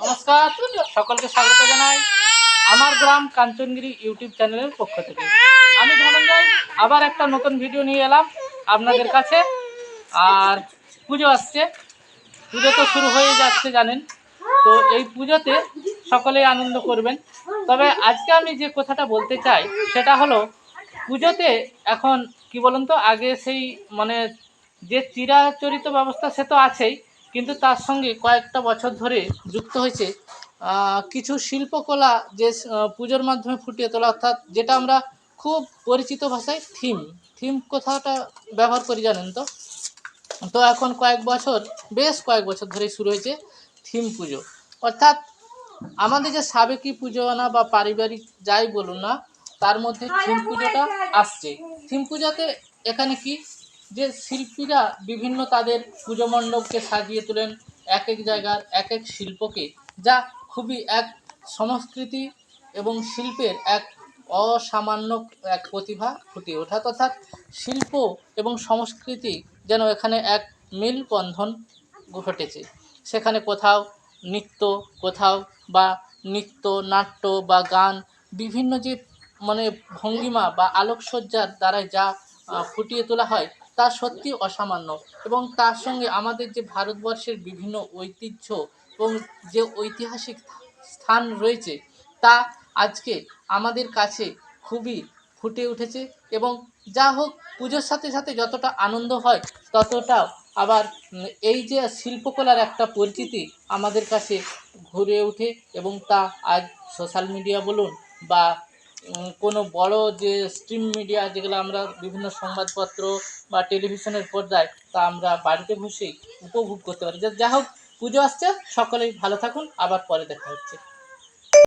নমস্কার, সকলকে স্বাগত জানাই আমার গ্রাম কাঞ্চনগিরি ইউটিউব চ্যানেলের পক্ষ থেকে। আমি ধনঞ্জয়, আবার একটা নতুন ভিডিও নিয়ে এলাম আপনাদের কাছে। আর পুজো আসছে, পুজো তো শুরু হয়ে যাচ্ছে, জানেন। তো এই পুজোতে সকলেই আনন্দ করবেন। তবে আজকে আমি যে কথাটা বলতে চাই, সেটা হলো, পুজোতে এখন, কি বলুন তো, আগে সেই মানে যে চিরাচরিত ব্যবস্থা সে তো আছেই কিন্তু তার সঙ্গে কয়েকটা বছর ধরে যুক্ত হয়েছে। কিছু শিল্পকলা যে পুজোর মাধ্যমে ফুটিয়ে তোলা, অর্থাৎ যেটা আমরা খুব পরিচিত ভাষায় থিম। থিম কথাটা ব্যবহার করি, জানেন তো? তো এখন কয়েক বছর, বেশ কয়েক বছর ধরেই শুরু হয়েছে থিম পুজো। অর্থাৎ আমাদের যে সাবেকি পুজো আনা বা পারিবারিক যাই বলুন না, তার মধ্যে থিম পুজোটা আসছে। থিম পুজোতে এখানে কি যে শিল্পীরা বিভিন্ন তাদের পুজো মণ্ডপকে সাজিয়ে তোলেন, এক এক জায়গার এক এক শিল্পকে, যা খুবই এক সংস্কৃতি এবং শিল্পের এক অসামান্য এক প্রতিভা ফুটিয়ে ওঠা। অর্থাৎ শিল্প এবং সংস্কৃতি যেন এখানে এক মেলবন্ধন ঘটেছে। সেখানে কোথাও নৃত্য, কোথাও বা নৃত্য, নাট্য বা গান বিভিন্ন যে মানে ভঙ্গিমা বা আলোকসজ্জার দ্বারা যা ফুটিয়ে তোলা হয় তা সত্যি অসামান্য এবং তার সঙ্গে আমাদের যে ভারতবর্ষের বিভিন্ন ঐতিহ্য এবং যে ঐতিহাসিক স্থান রয়েছে, তা আজকে আমাদের কাছে খুবই ফুটে উঠেছে এবং যা হোক পুজোর সাথে সাথে যতটা আনন্দ হয় ততটাও আবার এই যে শিল্পকলার একটা পরিচিতি আমাদের কাছে ঘুরে ওঠে এবং তা আজ সোশ্যাল মিডিয়া বলুন বা কোনো বড় যে স্ট্রিম মিডিয়া যেগুলো আমরা বিভিন্ন সংবাদপত্র বা টেলিভিশনের পর্দায় তা আমরা বাড়িতে বসেই উপভোগ করতে পারি। যা হোক পুজো আসছে, সকলেই ভালো থাকুন, আবার পরে দেখা হচ্ছে।